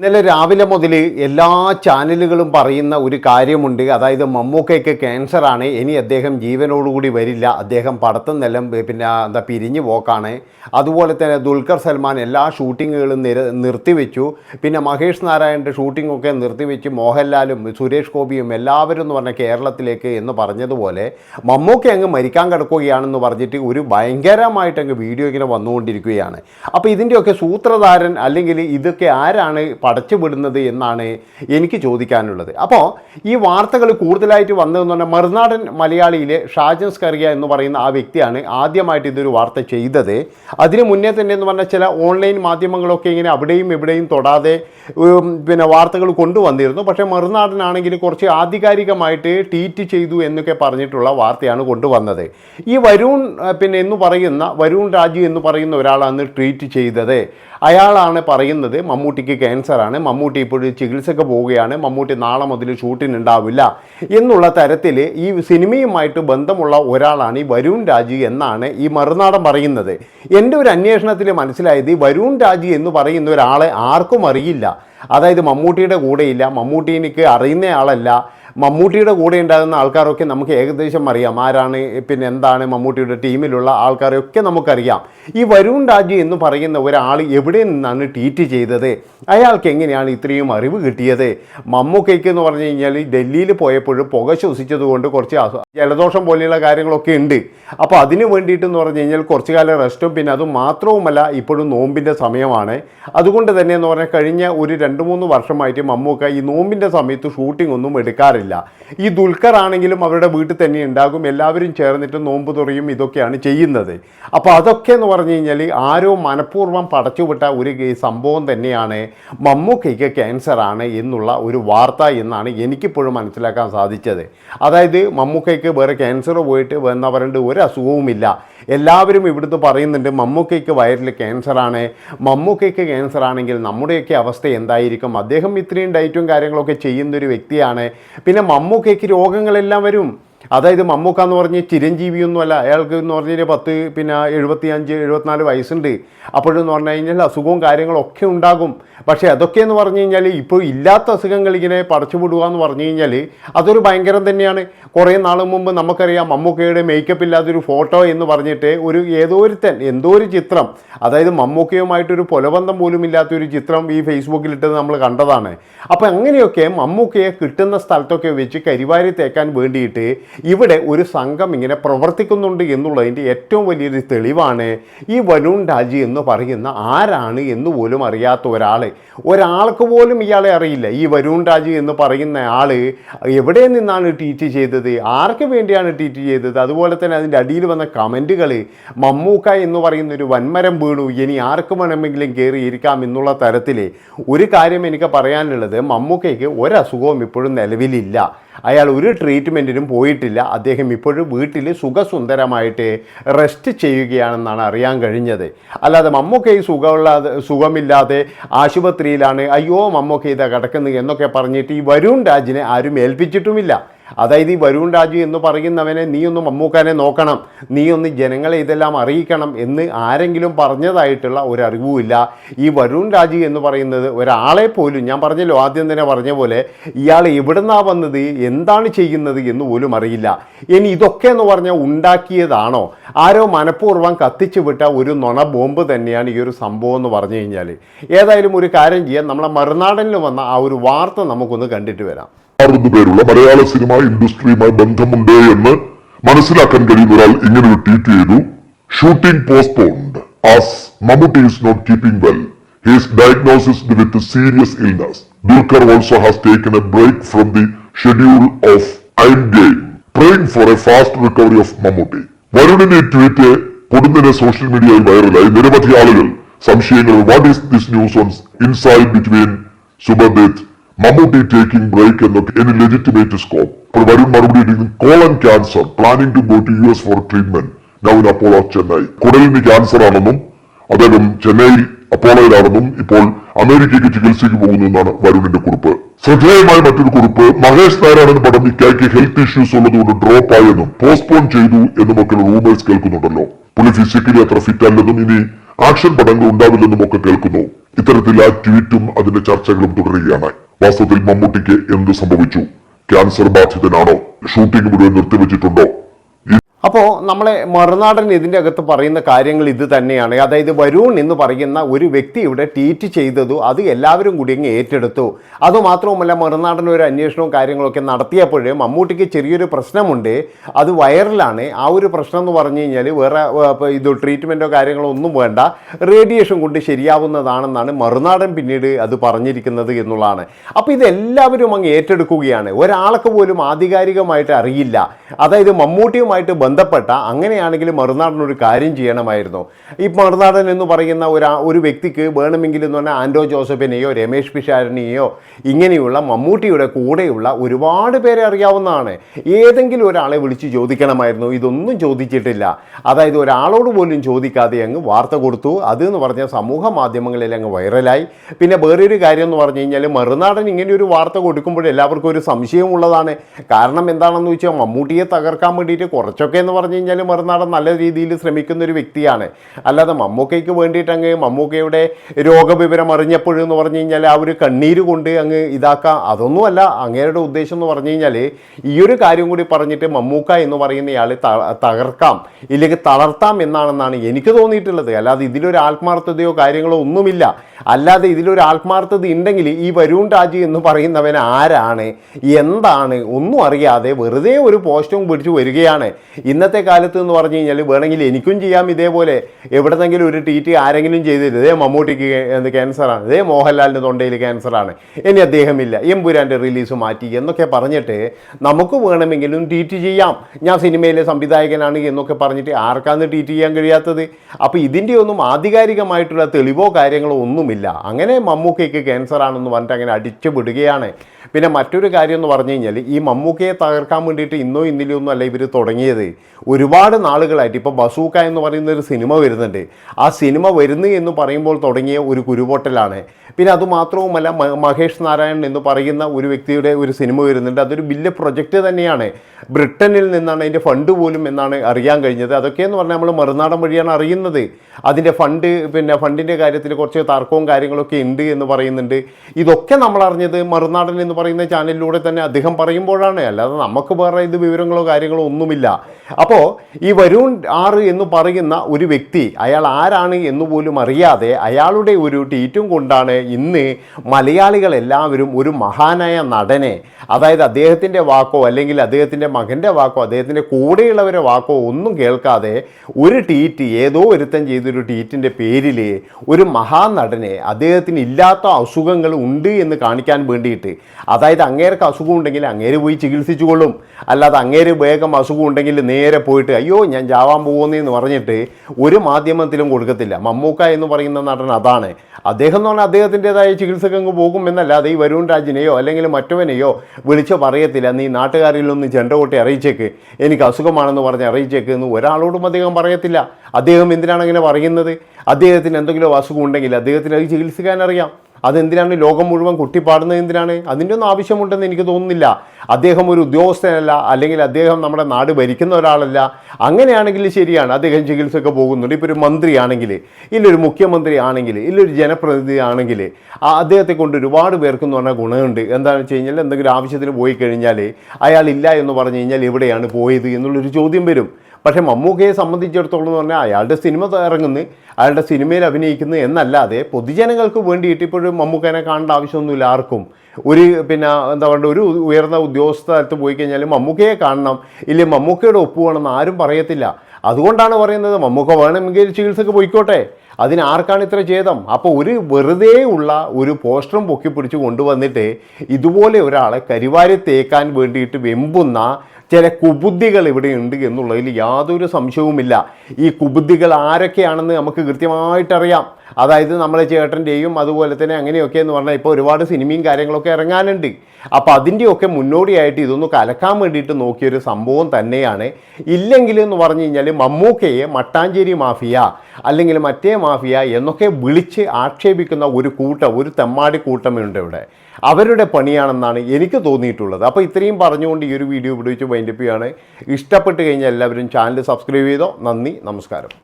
ഇന്നലെ രാവിലെ മുതൽ എല്ലാ ചാനലുകളും പറയുന്ന ഒരു കാര്യമുണ്ട്. അതായത് മമ്മൂക്കയ്ക്ക് ക്യാൻസറാണ് ഇനി അദ്ദേഹം ജീവനോടുകൂടി വരില്ല. അദ്ദേഹം പടത്തും നിലം പിന്നെ എന്താ പിരിഞ്ഞു പോക്കാണ്. അതുപോലെ തന്നെ ദുൽഖർ സൽമാൻ എല്ലാ ഷൂട്ടിങ്ങുകളും നിര നിർത്തിവെച്ചു. പിന്നെ മഹേഷ് നാരായണന്റെ ഷൂട്ടിങ്ങൊക്കെ നിർത്തിവെച്ച് മോഹൻലാലും സുരേഷ് ഗോപിയും എല്ലാവരും എന്ന് പറഞ്ഞ കേരളത്തിലേക്ക് എന്ന് പറഞ്ഞതുപോലെ മമ്മൂക്ക അങ്ങ് മരിക്കാൻ കിടക്കുകയാണെന്ന് പറഞ്ഞിട്ട് ഒരു ഭയങ്കരമായിട്ട് അങ്ങ് വീഡിയോ ഇങ്ങനെ വന്നുകൊണ്ടിരിക്കുകയാണ്. അപ്പോൾ ഇതിന്റെയൊക്കെ സൂത്രധാരൻ അല്ലെങ്കിൽ ഇതൊക്കെ ആരാണ് പടച്ചു വിടുന്നത് എന്നാണ് എനിക്ക് ചോദിക്കാനുള്ളത്. അപ്പോൾ ഈ വാർത്തകൾ കൂടുതലായിട്ട് വന്നതെന്ന് പറഞ്ഞാൽ മറുനാടൻ മലയാളിയിലെ ഷാജൻ സ്കറിയ എന്ന് പറയുന്ന ആ വ്യക്തിയാണ് ആദ്യമായിട്ട് ഇതൊരു വാർത്ത ചെയ്തത്. അതിന് മുന്നേ തന്നെ എന്ന് പറഞ്ഞാൽ ചില ഓൺലൈൻ മാധ്യമങ്ങളൊക്കെ ഇങ്ങനെ അവിടെയും ഇവിടെയും തൊടാതെ പിന്നെ വാർത്തകൾ കൊണ്ടുവന്നിരുന്നു. പക്ഷേ മറുനാടനാണെങ്കിൽ കുറച്ച് ആധികാരികമായിട്ട് ട്വീറ്റ് ചെയ്തു എന്നൊക്കെ പറഞ്ഞിട്ടുള്ള വാർത്തയാണ് കൊണ്ടുവന്നത്. ഈ വരുൺ പിന്നെ എന്ന് പറയുന്ന വരുൺ രാജു എന്ന് പറയുന്ന ഒരാളാണ് ട്വീറ്റ് ചെയ്തത്. അയാളാണ് പറയുന്നത് മമ്മൂട്ടിക്ക് ക്യാൻസറാണ് മമ്മൂട്ടി ഇപ്പോഴും ചികിത്സക്ക് പോവുകയാണ്. മമ്മൂട്ടി നാളെ മുതൽ ഷൂട്ടിനുണ്ടാവില്ല എന്നുള്ള തരത്തിൽ ഈ സിനിമയുമായിട്ട് ബന്ധമുള്ള ഒരാളാണ് ഈ വരുൺ രാജു എന്നാണ് ഈ മറുനാടൻ പറയുന്നത്. എന്റെ ഒരു അന്വേഷണത്തിൽ മനസ്സിലായത് ഈ വരുൺ രാജു എന്ന് പറയുന്ന ഒരാളെ ആർക്കും അറിയില്ല. അതായത് മമ്മൂട്ടിയുടെ കൂടെയില്ല. മമ്മൂട്ടി എനിക്ക് അറിയുന്ന ആളല്ല. മമ്മൂട്ടിയുടെ കൂടെ ഉണ്ടാകുന്ന ആൾക്കാരൊക്കെ നമുക്ക് ഏകദേശം അറിയാം. ആരാണ് പിന്നെ എന്താണ് മമ്മൂട്ടിയുടെ ടീമിലുള്ള ആൾക്കാരെയൊക്കെ നമുക്കറിയാം. ഈ വരുൺ രാജു എന്ന് പറയുന്ന ഒരാൾ എവിടെ നിന്നാണ് ട്വീറ്റ് ചെയ്തത്? അയാൾക്ക് എങ്ങനെയാണ് ഇത്രയും അറിവ് കിട്ടിയത്? മമ്മൂക്കയ്ക്ക് എന്ന് പറഞ്ഞു കഴിഞ്ഞാൽ ഡൽഹിയിൽ പോയപ്പോഴും പുക ശ്വസിച്ചതുകൊണ്ട് കുറച്ച് ജലദോഷം പോലെയുള്ള കാര്യങ്ങളൊക്കെ ഉണ്ട്. അപ്പോൾ അതിന് വേണ്ടിയിട്ട് എന്ന് പറഞ്ഞു കഴിഞ്ഞാൽ കുറച്ച് കാലം റെസ്റ്റും പിന്നെ അത് മാത്രവുമല്ല ഇപ്പോഴും നോമ്പിന്റെ സമയമാണ്. അതുകൊണ്ട് തന്നെ എന്ന് പറഞ്ഞാൽ കഴിഞ്ഞ ഒരു രണ്ട് മൂന്ന് വർഷമായിട്ട് മമ്മൂക്ക ഈ നോമ്പിന്റെ സമയത്ത് ഷൂട്ടിംഗ് ഒന്നും എടുക്കാറില്ല. ഈ ദുൽഖർ ആണെങ്കിലും അവരുടെ വീട്ടിൽ തന്നെ ഉണ്ടാകും. എല്ലാവരും ചേർന്നിട്ട് നോമ്പ് തുറയും ഇതൊക്കെയാണ് ചെയ്യുന്നത്. അപ്പോൾ അതൊക്കെ എന്ന് പറഞ്ഞു കഴിഞ്ഞാൽ ആരോ മനഃപൂർവം പടച്ചുവിട്ട ഒരു സംഭവം തന്നെയാണ് മമ്മൂക്കയ്ക്ക് ക്യാൻസറാണ് എന്നുള്ള ഒരു വാർത്ത എന്നാണ് എനിക്കിപ്പോഴും മനസ്സിലാക്കാൻ സാധിച്ചത്. അതായത് മമ്മൂക്കയ്ക്ക് വേറെ ക്യാൻസർ പോയിട്ട് വന്നവരുണ്ട് ഒരു അസുഖവുമില്ല. എല്ലാവരും ഇവിടുന്ന് പറയുന്നുണ്ട് മമ്മൂക്കയ്ക്ക് വയറിൽ ക്യാൻസറാണ് മമ്മൂക്കയ്ക്ക് ക്യാൻസർ ആണെങ്കിൽ നമ്മുടെയൊക്കെ അവസ്ഥ എന്തായിരിക്കും? അദ്ദേഹം ഇത്രയും ഡയറ്റും കാര്യങ്ങളൊക്കെ ചെയ്യുന്ന ഒരു വ്യക്തിയാണ്. പിന്നെ മമ്മൂക്കയ്ക്ക് രോഗങ്ങളെല്ലാം വരും. അതായത് മമ്മൂക്ക എന്ന് പറഞ്ഞ് ചിരഞ്ജീവിയൊന്നുമല്ല അയാൾക്ക് എന്ന് പറഞ്ഞു കഴിഞ്ഞാൽ പത്ത് പിന്നെ എഴുപത്തി അഞ്ച് എഴുപത്തിനാല് വയസ്സുണ്ട്. അപ്പോഴെന്ന് പറഞ്ഞു കഴിഞ്ഞാൽ അസുഖവും കാര്യങ്ങളൊക്കെ ഉണ്ടാകും. പക്ഷേ അതൊക്കെ എന്ന് പറഞ്ഞു കഴിഞ്ഞാൽ ഇപ്പോൾ ഇല്ലാത്ത അസുഖങ്ങൾ ഇങ്ങനെ പടച്ചുവിടുക എന്ന് പറഞ്ഞു കഴിഞ്ഞാൽ അതൊരു ഭയങ്കരം തന്നെയാണ്. കുറേ നാൾ മുമ്പ് നമുക്കറിയാം മമ്മൂക്കയുടെ മേക്കപ്പ് ഇല്ലാത്തൊരു ഫോട്ടോ എന്ന് പറഞ്ഞിട്ട് ഒരു ഏതോ ഒരുത്തൻ എന്തോ ഒരു ചിത്രം അതായത് മമ്മൂക്കയുമായിട്ടൊരു പൊലബന്ധം പോലും ഇല്ലാത്തൊരു ചിത്രം ഈ ഫേസ്ബുക്കിൽ ഇട്ടത് നമ്മൾ കണ്ടതാണ്. അപ്പോൾ അങ്ങനെയൊക്കെ മമ്മൂക്കയെ കിട്ടുന്ന സ്ഥലത്തൊക്കെ വെച്ച് കരിവാരി തേക്കാൻ വേണ്ടിയിട്ട് ഇവിടെ ഒരു സംഘം ഇങ്ങനെ പ്രവർത്തിക്കുന്നുണ്ട് എന്നുള്ളതിന്റെ ഏറ്റവും വലിയൊരു തെളിവാണ് ഈ വരുൺ രാജി എന്ന് പറയുന്ന ആരാണ് എന്ന് പോലും അറിയാത്ത ഒരാൾ ഒരാൾക്ക് പോലും ഇയാളെ അറിയില്ല. ഈ വരുൺ രാജു എന്ന് പറയുന്ന ആൾ എവിടെ നിന്നാണ് ട്വീറ്റ് ചെയ്തത്? ആർക്ക് വേണ്ടിയാണ് ട്വീറ്റ് ചെയ്തത്? അതുപോലെ തന്നെ അതിന്റെ അടിയിൽ വന്ന കമന്റുകൾ മമ്മൂക്ക എന്ന് പറയുന്ന ഒരു വൻമരം വീണു. ഇനി ആർക്ക് വേണമെങ്കിലും കയറി ഇരിക്കാം എന്നുള്ള തരത്തിൽ ഒരു കാര്യം എനിക്ക് പറയാനുള്ളത് മമ്മൂക്കയ്ക്ക് ഒരസുഖവും ഇപ്പോഴും നിലവിലില്ല. അയാൾ ഒരു ട്രീറ്റ്മെന്റിനും പോയിട്ടില്ല. അദ്ദേഹം ഇപ്പോഴും വീട്ടിൽ സുഖസുന്ദരമായിട്ട് റെസ്റ്റ് ചെയ്യുകയാണെന്നാണ് അറിയാൻ കഴിഞ്ഞത്. അല്ലാതെ മമ്മൊക്കെ ഈ സുഖമുള്ള സുഖമില്ലാതെ ആശുപത്രിയിലാണ് അയ്യോ മമ്മൊക്കെ ഇതാ കിടക്കുന്നത് എന്നൊക്കെ പറഞ്ഞിട്ട് ഈ വരുൺ രാജിനെ ആരും ഏൽപ്പിച്ചിട്ടുമില്ല. അതായത് ഈ വരുൺ രാജു എന്ന് പറയുന്നവനെ നീ ഒന്ന് മമ്മൂക്കാനെ നോക്കണം നീ ഒന്ന് ജനങ്ങളെ ഇതെല്ലാം അറിയിക്കണം എന്ന് ആരെങ്കിലും പറഞ്ഞതായിട്ടുള്ള ഒരു അറിവുമില്ല ഈ വരുൺ രാജു എന്ന് പറയുന്നത് ഒരാളെ പോലും ഞാൻ പറഞ്ഞല്ലോ ആദ്യം തന്നെ പറഞ്ഞ പോലെ ഇയാൾ എവിടുന്നാ വന്നത് എന്താണ് ചെയ്യുന്നത് എന്ന് പോലും അറിയില്ല. ഇനി ഇതൊക്കെ എന്ന് പറഞ്ഞാൽ ഉണ്ടാക്കിയതാണോ? ആരോ മനഃപൂർവം കത്തിച്ചു വിട്ട ഒരു നുണ ബോംബ് തന്നെയാണ് ഈ ഒരു സംഭവം എന്ന് പറഞ്ഞു കഴിഞ്ഞാൽ ഏതായാലും ഒരു കാര്യം ചെയ്യാൻ നമ്മളെ മറുനാടനിൽ വന്ന ആ ഒരു വാർത്ത നമുക്കൊന്ന് കണ്ടിട്ട് വരാം. ആറുന്നു പേരുള്ള മലയാള സിനിമ ഇൻഡസ്ട്രിയുമായി ബന്ധമുണ്ട് എന്ന് മനസ്സിലാക്കാൻ കഴിയുന്ന ഒരാൾ ഇങ്ങനെ ഒരു ട്വീറ്റ് ചെയ്തു. Shooting postponed as Mammootty is not keeping well his diagnosis with serious illness Dulquer also has taken a break from the schedule of I game praying for a fast recovery of Mammootty വരുണിന്റെ tweet പൊടുന്നിനെ social മീഡിയയിൽ വൈറലായി നിരവധി ആളുകൾ സംശയങ്ങൾ what is this news on inside between സുബർദേത്ത് Mammootty taking break എന്നൊക്കെ any legitimate scope അപ്പോൾ വരും മറുപടി colon cancer planning to go to you yes for treatment now in Apollo Chennai. കുടലിന് cancer ആണെന്നും അദ്ദേഹം ചെന്നൈയിൽ അപ്പോളോയിലാണെന്നും ഇപ്പോൾ അമേരിക്കയ്ക്ക് ചികിത്സയ്ക്ക് പോകുന്നു എന്നാണ് വരുണിന്റെ കുറിപ്പ്. ശ്രദ്ധേയമായ മറ്റൊരു കുറിപ്പ് മഹേഷ് നാരായണൻ പടം ഇക്കായ്ക്ക് ഹെൽത്ത് ഇഷ്യൂസ് ഉള്ളതുകൊണ്ട് ഡ്രോപ്പ് ആയെന്നും പോസ്റ്റ്പോൺ ചെയ്തു എന്നും ഒക്കെ റൂമേഴ്സ് കേൾക്കുന്നുണ്ടല്ലോ. പുള്ളി ഫിസിക്കലി അത്ര ഫിറ്റ് അല്ലെന്നും ഇനി ആക്ഷൻ പടങ്ങൾ ഉണ്ടാവില്ലെന്നും ഒക്കെ കേൾക്കുന്നു. ഇത്തരത്തിൽ ആ ട്വീറ്റും അതിന്റെ ചർച്ചകളും തുടരുകയാണ്. വാസ്തവത്തിൽ മമ്മൂട്ടിക്ക് എന്ത് സംഭവിച്ചു? ക്യാൻസർ ബാധിതനാണോ? ഷൂട്ടിംഗ് മുഴുവൻ നിർത്തിവെച്ചിട്ടുണ്ടോ? അപ്പോൾ നമ്മളെ മറുനാടൻ ഇതിന്റെ അകത്ത് പറയുന്ന കാര്യങ്ങൾ ഇത് തന്നെയാണ്. അതായത് വരുൺ എന്ന് പറയുന്ന ഒരു വ്യക്തി ഇവിടെ ട്വീറ്റ് ചെയ്തതു അത് എല്ലാവരും കൂടി അങ്ങ് ഏറ്റെടുത്തു. അതുമാത്രവുമല്ല മറുനാടൻ ഒരു അന്വേഷണവും കാര്യങ്ങളൊക്കെ നടത്തിയപ്പോഴേ മമ്മൂട്ടിക്ക് ചെറിയൊരു പ്രശ്നമുണ്ട്. അത് വൈറലാണ്. ആ ഒരു പ്രശ്നം എന്ന് പറഞ്ഞു കഴിഞ്ഞാൽ വേറെ ഇത് ട്രീറ്റ്മെന്റോ കാര്യങ്ങളോ ഒന്നും വേണ്ട. റേഡിയേഷൻ കൊണ്ട് ശരിയാവുന്നതാണെന്നാണ് മറുനാടൻ പിന്നീട് അത് പറഞ്ഞിരിക്കുന്നത് എന്നുള്ളതാണ്. അപ്പോൾ ഇതെല്ലാവരും അങ്ങ് ഏറ്റെടുക്കുകയാണ്. ഒരാൾക്ക് പോലും ആധികാരികമായിട്ട് അറിയില്ല. അതായത് മമ്മൂട്ടിയുമായിട്ട് ബന്ധപ്പെട്ട അങ്ങനെയാണെങ്കിൽ മറുനാടൻ ഒരു കാര്യം ചെയ്യണമായിരുന്നു. ഈ മറുനാടൻ എന്ന് പറയുന്ന ഒരു ഒരു വ്യക്തിക്ക് വേണമെങ്കിൽ എന്ന് പറഞ്ഞാൽ ആൻഡോ ജോസഫിനെയോ രമേഷ് പിഷാരനെയോ ഇങ്ങനെയുള്ള മമ്മൂട്ടിയുടെ കൂടെയുള്ള ഒരുപാട് പേരെ അറിയാവുന്നതാണ്. ഏതെങ്കിലും ഒരാളെ വിളിച്ച് ചോദിക്കണമായിരുന്നു. ഇതൊന്നും ചോദിച്ചിട്ടില്ല. അതായത് ഒരാളോട് പോലും ചോദിക്കാതെ അങ്ങ് വാർത്ത കൊടുത്തു. അത് എന്ന് പറഞ്ഞാൽ സമൂഹ മാധ്യമങ്ങളിൽ അങ്ങ് വൈറലായി. പിന്നെ വേറൊരു കാര്യം എന്ന് പറഞ്ഞു കഴിഞ്ഞാൽ മറുനാടൻ ഇങ്ങനെ ഒരു വാർത്ത കൊടുക്കുമ്പോൾ എല്ലാവർക്കും ഒരു സംശയമുള്ളതാണ് കാരണം എന്താണെന്ന് വെച്ചാൽ മമ്മൂട്ടിയെ തകർക്കാൻ വേണ്ടിയിട്ട് കുറച്ചൊക്കെ എന്ന് പറഞ്ഞു കഴിഞ്ഞാൽ മറുനാടൻ നല്ല രീതിയിൽ ശ്രമിക്കുന്ന ഒരു വ്യക്തിയാണ്. അല്ലാതെ മമ്മൂക്കയ്ക്ക് വേണ്ടിയിട്ട് അങ്ങ് മമ്മൂക്കയുടെ രോഗവിവരം അറിഞ്ഞപ്പോഴെന്ന് പറഞ്ഞു കഴിഞ്ഞാൽ ആ ഒരു കണ്ണീര് കൊണ്ട് അങ്ങ് ഇതാക്കാം. അതൊന്നുമല്ല അങ്ങേരുടെ ഉദ്ദേശം എന്ന് പറഞ്ഞു കഴിഞ്ഞാൽ ഈ ഒരു കാര്യം കൂടി പറഞ്ഞിട്ട് മമ്മൂക്ക എന്ന് പറയുന്നയാൾ തകർക്കാം ഇല്ലെങ്കിൽ തളർത്താം എന്നാണെന്നാണ് എനിക്ക് തോന്നിയിട്ടുള്ളത്. അല്ലാതെ ഇതിലൊരു ആത്മാർത്ഥതയോ കാര്യങ്ങളോ ഒന്നുമില്ല. അല്ലാതെ ഇതിലൊരു ആത്മാർത്ഥത ഉണ്ടെങ്കിൽ ഈ വരുൺ രാജു എന്ന് പറയുന്നവൻ ആരാണ്? എന്താണ്? ഒന്നും അറിയാതെ വെറുതെ ഒരു പോസ്റ്റും പിടിച്ചു വരികയാണ്. ഇന്നത്തെ കാലത്ത് എന്ന് പറഞ്ഞു കഴിഞ്ഞാൽ വേണമെങ്കിൽ എനിക്കും ചെയ്യാം ഇതേപോലെ. എവിടെന്നെങ്കിലും ഒരു ട്വീറ്റ് ആരെങ്കിലും ചെയ്തിട്ട് ഇതേ മമ്മൂട്ടിക്ക് എന്ത് ക്യാൻസറാണ് ഇതേ മോഹൻലാലിന്റെ തൊണ്ടയിൽ ക്യാൻസറാണ് ഇനി അദ്ദേഹമില്ല. എമ്പുരാന്റെ റിലീസ് മാറ്റി എന്നൊക്കെ പറഞ്ഞിട്ട് നമുക്ക് വേണമെങ്കിലും ട്വീറ്റ് ചെയ്യാം. ഞാൻ സിനിമയിലെ സംവിധായകനാണ് എന്നൊക്കെ പറഞ്ഞിട്ട് ആർക്കാന്ന് ട്വീറ്റ് ചെയ്യാൻ കഴിയാത്തത്? അപ്പോൾ ഇതിന്റെ ഒന്നും ആധികാരികമായിട്ടുള്ള തെളിവോ കാര്യങ്ങളോ ഒന്നുമില്ല. അങ്ങനെ മമ്മൂക്കയ്ക്ക് ക്യാൻസറാണെന്ന് പറഞ്ഞിട്ട് അങ്ങനെ അടിച്ചു വിടുകയാണ്. പിന്നെ മറ്റൊരു കാര്യം എന്ന് പറഞ്ഞു കഴിഞ്ഞാൽ ഈ മമ്മൂക്കയെ തകർക്കാൻ വേണ്ടിയിട്ട് ഇന്നോ ഇന്നലെയോ ഒന്നും അല്ല ഇവർ തുടങ്ങിയത്. ഒരുപാട് നാളുകളായിട്ട് ഇപ്പോൾ ബസൂക്ക എന്ന് പറയുന്ന ഒരു സിനിമ വരുന്നുണ്ട്. ആ സിനിമ വരുന്നു എന്ന് പറയുമ്പോൾ തുടങ്ങിയ ഒരു കുരുപൊട്ടലാണ്. പിന്നെ അതുമാത്രവുമല്ല മഹേഷ് നാരായണൻ എന്ന് പറയുന്ന ഒരു വ്യക്തിയുടെ ഒരു സിനിമ വരുന്നുണ്ട്. അതൊരു വലിയ പ്രൊജക്റ്റ് തന്നെയാണ്. ബ്രിട്ടനിൽ നിന്നാണ് അതിന്റെ ഫണ്ട് പോലും എന്നാണ് അറിയാൻ കഴിഞ്ഞത്. അതൊക്കെയെന്ന് പറഞ്ഞാൽ നമ്മൾ മറുനാടൻ വഴിയാണ് അറിയുന്നത്. അതിന്റെ ഫണ്ട് പിന്നെ ഫണ്ടിന്റെ കാര്യത്തിൽ കുറച്ച് തർക്കവും കാര്യങ്ങളൊക്കെ ഉണ്ട് എന്ന് പറയുന്നുണ്ട്. ഇതൊക്കെ നമ്മൾ അറിഞ്ഞത് മറുനാടൻ എന്ന് പറയുന്ന ചാനലിലൂടെ തന്നെ അദ്ദേഹം പറയുമ്പോഴാണ്. അല്ലാതെ നമുക്ക് വേറെ ഇത് വിവരങ്ങളോ കാര്യങ്ങളോ ഒന്നുമില്ല. അപ്പോൾ ഈ വരുൺ ആറ് എന്ന് പറയുന്ന ഒരു വ്യക്തി അയാൾ ആരാണ് എന്ന് പോലും അറിയാതെ അയാളുടെ ഒരു ട്വീറ്റും കൊണ്ടാണ് ഇന്ന് മലയാളികൾ എല്ലാവരും ഒരു മഹാനായ നടനെ അതായത് അദ്ദേഹത്തിന്റെ വാക്കോ അല്ലെങ്കിൽ അദ്ദേഹത്തിന്റെ മകന്റെ വാക്കോ അദ്ദേഹത്തിന്റെ കൂടെയുള്ളവരെ വാക്കോ ഒന്നും കേൾക്കാതെ ഒരു ട്വീറ്റ് ഏതോ ഒരുത്തൻ ചെയ്തൊരു ട്വീറ്റിന്റെ പേരിൽ ഒരു മഹാനടനെ അദ്ദേഹത്തിന് ഇല്ലാത്ത അസുഖങ്ങൾ ഉണ്ട് എന്ന് കാണിക്കാൻ വേണ്ടിയിട്ട് അതായത് അങ്ങേർക്ക് അസുഖം ഉണ്ടെങ്കിൽ അങ്ങേര് പോയി ചികിത്സിച്ചുകൊള്ളും. അല്ലാതെ അങ്ങേര് വേഗം അസുഖം ഉണ്ടെങ്കിൽ നേരെ പോയിട്ട് അയ്യോ ഞാൻ ജാവാൻ പോകുന്നതെന്ന് പറഞ്ഞിട്ട് ഒരു മാധ്യമത്തിലും കൊടുക്കത്തില്ല. മമ്മൂക്ക എന്ന് പറയുന്ന നടൻ അതാണ്. അദ്ദേഹം എന്ന് പറഞ്ഞാൽ അദ്ദേഹത്തിന്റെതായ ചികിത്സക്ക് അങ്ങ് പോകും എന്നല്ലാതെ ഈ വരുൺ രാജിനെയോ അല്ലെങ്കിൽ മറ്റവനെയോ വിളിച്ച് പറയത്തില്ല. നീ നാട്ടുകാരിലൊന്ന് ചെണ്ട കൊട്ടി അറിയിച്ചേക്ക്. എനിക്ക് അസുഖമാണെന്ന് പറഞ്ഞ് അറിയിച്ചേക്ക് എന്ന് ഒരാളോടും അദ്ദേഹം പറയത്തില്ല. അദ്ദേഹം എന്തിനാണ് അങ്ങനെ പറയുന്നത്? അദ്ദേഹത്തിന് എന്തെങ്കിലും അസുഖം ഉണ്ടെങ്കിൽ അദ്ദേഹത്തിന് അത് ചികിത്സിക്കാൻ അറിയാം. അതെന്തിനാണ് ലോകം മുഴുവൻ കുട്ടിപ്പാടുന്നത് എന്തിനാണ്? അതിന്റെ ഒന്നും ആവശ്യമുണ്ടെന്ന് എനിക്ക് തോന്നുന്നില്ല. അദ്ദേഹം ഒരു ഉദ്യോഗസ്ഥനല്ല അല്ലെങ്കിൽ അദ്ദേഹം നമ്മുടെ നാട് ഭരിക്കുന്ന ഒരാളല്ല. അങ്ങനെയാണെങ്കിൽ ശരിയാണ് അദ്ദേഹം ചികിത്സയൊക്കെ പോകുന്നുണ്ട്. ഇപ്പോൾ ഒരു മന്ത്രിയാണെങ്കിൽ ഇല്ലൊരു മുഖ്യമന്ത്രി ആണെങ്കിൽ ഇല്ലൊരു ജനപ്രതിനിധി ആണെങ്കിൽ അദ്ദേഹത്തെ കൊണ്ട് ഒരുപാട് പേർക്കെന്ന് പറഞ്ഞാൽ ഗുണമുണ്ട്. എന്താണെന്ന് വെച്ച് കഴിഞ്ഞാൽ എന്തെങ്കിലും ആവശ്യത്തിന് പോയി കഴിഞ്ഞാൽ അയാളില്ല എന്ന് പറഞ്ഞു കഴിഞ്ഞാൽ എവിടെയാണ് പോയത് എന്നുള്ളൊരു ചോദ്യം വരും. പക്ഷേ മമ്മൂക്കയെ സംബന്ധിച്ചിടത്തോളം എന്ന് പറഞ്ഞാൽ അയാളുടെ സിനിമ ഇറങ്ങുന്നു അയാളുടെ സിനിമയിൽ അഭിനയിക്കുന്നു എന്നല്ലാതെ പൊതുജനങ്ങൾക്ക് വേണ്ടിയിട്ട് ഇപ്പോഴും മമ്മൂക്കനെ കാണേണ്ട ആവശ്യമൊന്നുമില്ല ആർക്കും. ഒരു പിന്നെ എന്താ പറയുക ഒരു ഉയർന്ന ഉദ്യോഗസ്ഥ സ്ഥലത്ത് പോയി കഴിഞ്ഞാൽ മമ്മൂക്കയെ കാണണം ഇല്ലെ മമ്മൂക്കയുടെ ഒപ്പ് വേണമെന്ന് ആരും പറയത്തില്ല. അതുകൊണ്ടാണ് പറയുന്നത് മമ്മൂക്ക വേണമെങ്കിൽ ചികിത്സക്ക് പോയിക്കോട്ടെ. അതിന് ആർക്കാണ് ഇത്ര ഛേദം? അപ്പോൾ ഒരു വെറുതെ ഉള്ള ഒരു പോസ്റ്ററും പൊക്കി പിടിച്ച് കൊണ്ടുവന്നിട്ട് ഇതുപോലെ ഒരാളെ കരിവാരി തേക്കാൻ വേണ്ടിയിട്ട് വെമ്പുന്ന ചില കുബുദ്ധികൾ ഇവിടെ ഉണ്ട് എന്നുള്ളതിൽ യാതൊരു സംശയവുമില്ല. ഈ കുബുദ്ധികൾ ആരൊക്കെയാണെന്ന് നമുക്ക് കൃത്യമായിട്ടറിയാം. അതായത് നമ്മളെ ചേട്ടന്റെയും അതുപോലെ തന്നെ അങ്ങനെയൊക്കെ എന്ന് പറഞ്ഞാൽ ഇപ്പോൾ ഒരുപാട് സിനിമയും കാര്യങ്ങളൊക്കെ ഇറങ്ങാനുണ്ട്. അപ്പോൾ അതിന്റെയൊക്കെ മുന്നോടിയായിട്ട് ഇതൊന്ന് കലക്കാൻ വേണ്ടിയിട്ട് നോക്കിയൊരു സംഭവം തന്നെയാണ്. ഇല്ലെങ്കിൽ എന്ന് പറഞ്ഞു കഴിഞ്ഞാൽ മമ്മൂക്കയെ മട്ടാഞ്ചേരി മാഫിയ അല്ലെങ്കിൽ മറ്റേ മാഫിയ എന്നൊക്കെ വിളിച്ച് ആക്ഷേപിക്കുന്ന ഒരു കൂട്ടം ഒരു തെമ്മാടി കൂട്ടമുണ്ട് ഇവിടെ. അവരുടെ പണിയാണെന്നാണ് എനിക്ക് തോന്നിയിട്ടുള്ളത്. അപ്പോൾ ഇത്രയും പറഞ്ഞുകൊണ്ട് ഈ ഒരു വീഡിയോ ഇവിടെ വെച്ച് വൈൻഡപ്പ് ചെയ്യുകയാണ്. ഇഷ്ടപ്പെട്ട് കഴിഞ്ഞാൽ എല്ലാവരും ചാനൽ സബ്സ്ക്രൈബ് ചെയ്തോ? നന്ദി നമസ്കാരം.